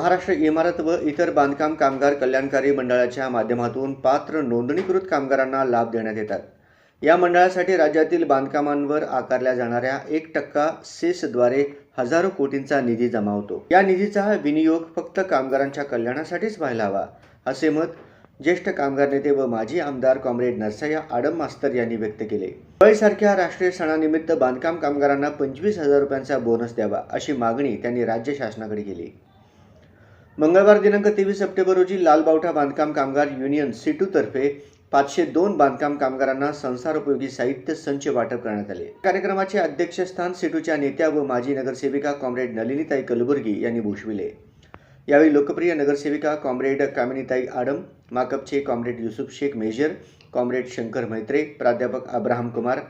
महाराष्ट्र इमारत व इतर बांधकाम कामगार कल्याणकारी मंडळाच्या माध्यमातून पात्र नोंदणीकृत कामगारांना लाभ देण्यात येतात. या मंडळासाठी राज्यातील बांधकामांवर आकारल्या जाणाऱ्या एक टक्का सेसद्वारे हजारो कोटींचा निधी जमा होतो. या निधीचा विनियोग फक्त कामगारांच्या कल्याणासाठीच व्हायला हवा असे मत ज्येष्ठ कामगार नेते व माजी आमदार कॉम्रेड नरसय्या आडम मास्तर यांनी व्यक्त केले. दिवाळीसारख्या राष्ट्रीय सणानिमित्त बांधकाम कामगारांना पंचवीस हजार रुपयांचा बोनस द्यावा अशी मागणी त्यांनी राज्य शासनाकडे केली. मंगळवार दिनांक तेवीस सप्टेंबर रोजी लालबावठा बांधकाम कामगार युनियन सिटूतर्फे पाचशे दोन बांधकाम कामगारांना संसारोपयोगी साहित्य संच वाटप करण्यात आले. कार्यक्रमाचे अध्यक्षस्थान सिटूच्या नेत्या व माजी नगरसेविका कॉम्रेड नलिनीताई कलबुर्गी यांनी भूषविले. यावेळी लोकप्रिय नगरसेविका comrade Kaminitai Adam माकपचे comrade Yusuf Shaikh major comrade Shankar Maitre प्राध्यापक अब्राहम कुमार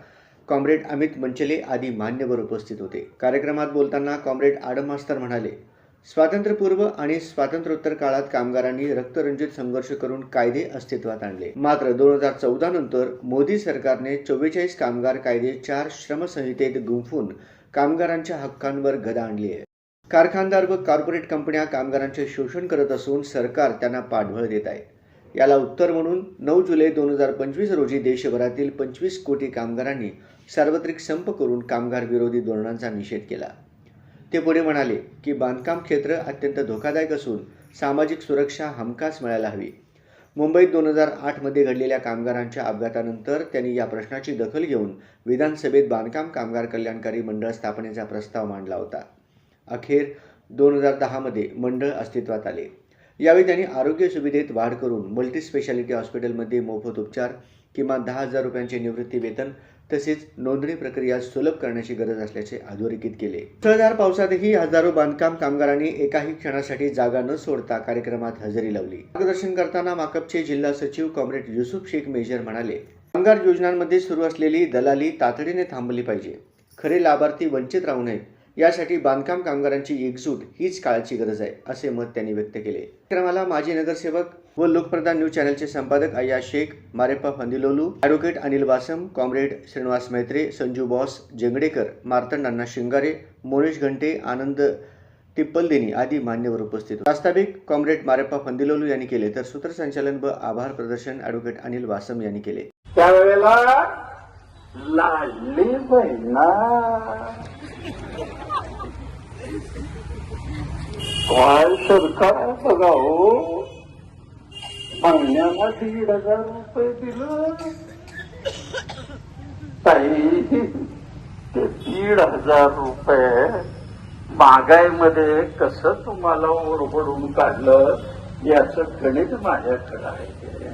कॉम्रेड अमित मंचले आदी मान्यवर उपस्थित होते. कार्यक्रमात बोलताना कॉम्रेड आडम मास्तर म्हणाले स्वातंत्र्यपूर्व आणि स्वातंत्र्योत्तर काळात कामगारांनी रक्तरंजित संघर्ष करून कायदे अस्तित्वात आणले. मात्र दोन हजार चौदा नंतर मोदी सरकारने चव्वेचाळीस कामगार कायदे चार श्रमसंहितेत गुंफून कामगारांच्या हक्कांवर गदा आणली आहे कारखानदार व कॉर्पोरेट कंपन्या कामगारांचे शोषण करत असून सरकार त्यांना पाठबळ देत आहे. याला उत्तर म्हणून नऊ जुलै दोन हजार पंचवीस रोजी देशभरातील पंचवीस कोटी कामगारांनी सार्वत्रिक संप करून कामगार विरोधी धोरणांचा निषेध केला. ते पुढे म्हणाले की बांधकाम क्षेत्र अत्यंत धोकादायक असून सामाजिक सुरक्षा हमखास मिळायला हवी. मुंबईत दोन हजार आठमध्ये घडलेल्या कामगारांच्या अपघातानंतर त्यांनी या प्रश्नाची दखल घेऊन विधानसभेत बांधकाम कामगार कल्याणकारी मंडळ स्थापनेचा प्रस्ताव मांडला होता. अखेर दोन हजार दहामध्ये मंडळ अस्तित्वात आले. यावेळी त्यांनी आरोग्य सुविधेत वाढ करून मल्टी स्पेशालिटी हॉस्पिटलमध्ये मोफत उपचार किमान दहा हजार रुपयांचे निवृत्ती वेतन तसेच नोंदणी प्रक्रिया सुलभ करण्याची गरज असल्याचे अधोरेखित केले. मुसळधार पावसातही हजारो बांधकाम कामगारांनी एकाही क्षणासाठी जागा न सोडता कार्यक्रमात हजेरी लावली. मार्गदर्शन करताना माकपचे जिल्हा सचिव कॉम्रेड युसुफ शेख मेजर म्हणाले कामगार योजनांमध्ये सुरू असलेली दलाली तातडीने थांबली पाहिजे. खरे लाभार्थी वंचित राहू नयेत. यासाठी बांधकाम कामगारांची एकजूट हीच काळाची गरज आहे असे मत त्यांनी व्यक्त केले. कार्यक्रमाला माजी नगरसेवक व लोकप्रधान न्यूज चॅनलचे संपादक Ayya Shaikh Mareppa Fandilolu advocate Anil Wasam comrade Srinivas Maitre Sanju boss Jengdekar Martand Anna Shingare Monesh Ghante Anand Tippaldeni आदी मान्यवर उपस्थित प्रास्ताविक कॉम्रेड मारेप्पा फंदिलोलू यांनी केले तर सूत्रसंचालन व आभार प्रदर्शन ॲडव्होकेट अनिल वासम यांनी केले. त्यावेळेला काय सरकार बघा हो महिन्याला दीड हजार रुपये दिलं. ताई ते दीड हजार रुपये महागाईमध्ये कसं तुम्हाला ओरबडून काढलं याचं गणित माझ्याकडे आहे.